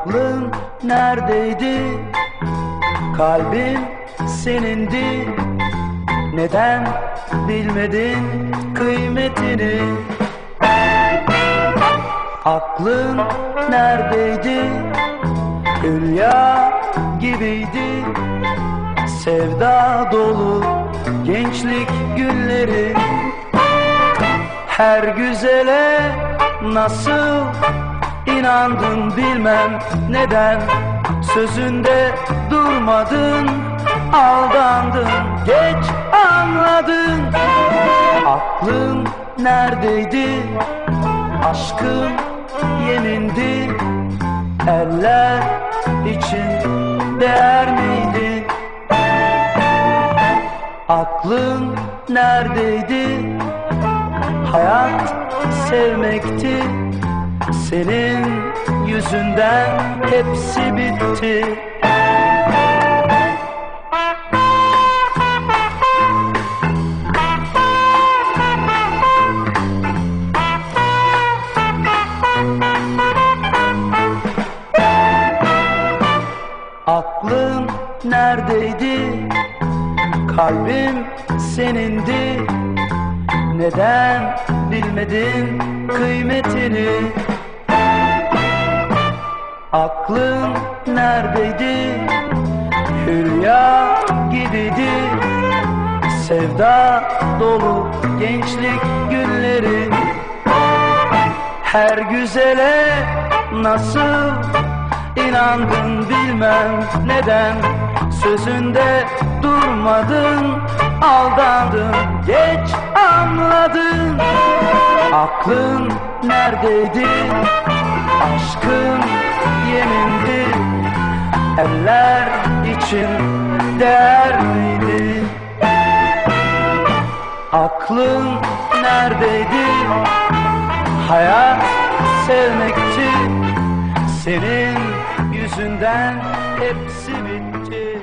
Aklın neredeydi? Kalbim senindi. Neden bilmedin kıymetini? Aklın neredeydi? Hülya gibiydi. Sevda dolu gençlik günleri. Her güzele nasıl inandın bilmem neden Sözünde durmadın aldandın geç anladın. Aklın neredeydi? Aşkın yemindi Eller için değer miydi? Aklın neredeydi? Hayat sevmekti Senin yüzünden hepsi bitti Aklın neredeydi? Kalbim senindi neden bilmedin kıymetini. Aklın neredeydi? Hülya gibiydi. Sevda dolu gençlik günleri. Her güzele nasıl inandın bilmem neden. Sözünde durmadın aldandın. Geç anladın Aklın neredeydi? Aşkın yemindi. Eller için değer miydi? Aklın neredeydi? Hayat sevmekti. Senin yüzünden hepsi bitti